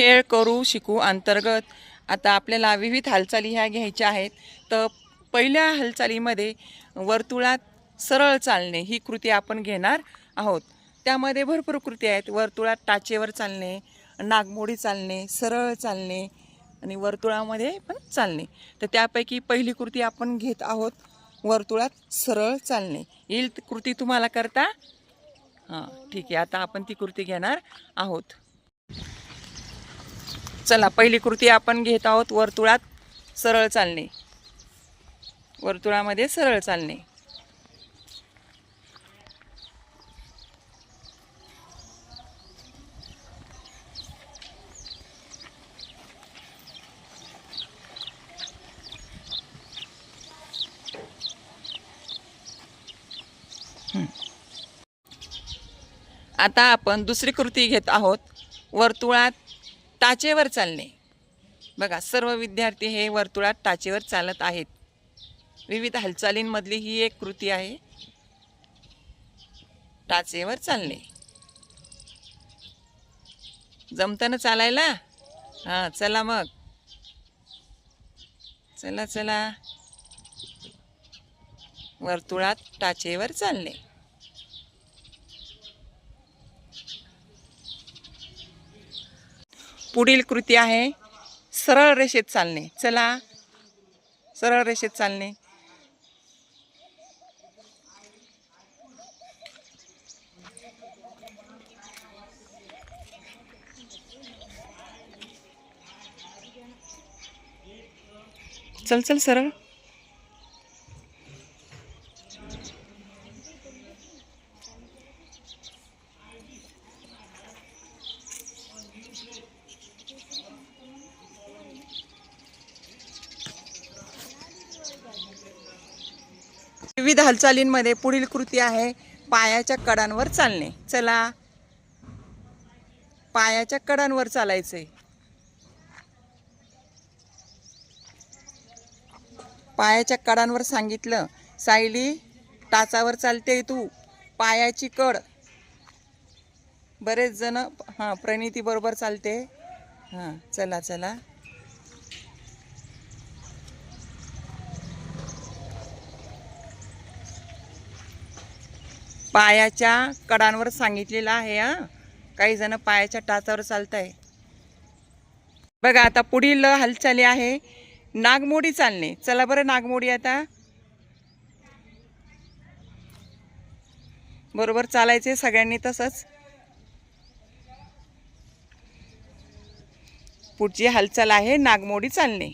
खेळ करू शिकू अंतर्गत. आता आपल्याला विविध हालचाली ह्या घ्यायच्या आहेत. तर पहिल्या हालचालीमध्ये वर्तुळात सरळ चालणे ही कृती आपण घेणार आहोत. त्यामध्ये भरपूर कृती आहेत. वर्तुळात टाचेवर चालणे नागमोडी चालणे सरळ चालणे आणि वर्तुळामध्ये पण चालणे. तर त्यापैकी पहिली कृती आपण घेत आहोत वर्तुळात सरळ चालणे. येईल कृती तुम्हाला करता? हां ठीक आहे. आता आपण ती कृती घेणार आहोत. चला पहिली कृती आपण घेत आहोत वर्तुळात सरळ चालणे. वर्तुळामध्ये सरळ चालणे. आता आपण दुसरी कृती घेत आहोत वर्तुळात टाचेवर चालणे. बघा सर्व विद्यार्थी हे वर्तुळात टाचेवर चालत आहेत. विविध हालचालींमधली ही एक कृती आहे. टाचेवर चालणे. जमतं ना चालायला? हां चला मग. चला चला. वर्तुळात टाचेवर चालणे. पुढील कृती आहे सरळ रेषेत चालणे. चला. सरळ रेषेत चालणे. चल चल सरळ. विविध हालचालींमध्ये पुढील कृती आहे पायाच्या कडांवर चालणे. चला. पायाच्या कडांवर चालायचंय. पायाच्या कडांवर सांगितलं सायली टाचावर चालते तू. पायाची कड. बरेच जण हां प्रणिती बरोबर चालते. हां चला चला. पायाच्या कडांवर सांगितलेलं आहे हा. काही जण पायाच्या टाचावर चालत आहे बघा आता पुढील हालचाली आहे. नागमोडी चालणे. चला बरं नागमोडी आता. बरोबर चालायचे सगळ्यांनी तसंच. पुढची हालचाल आहे नागमोडी चालणे.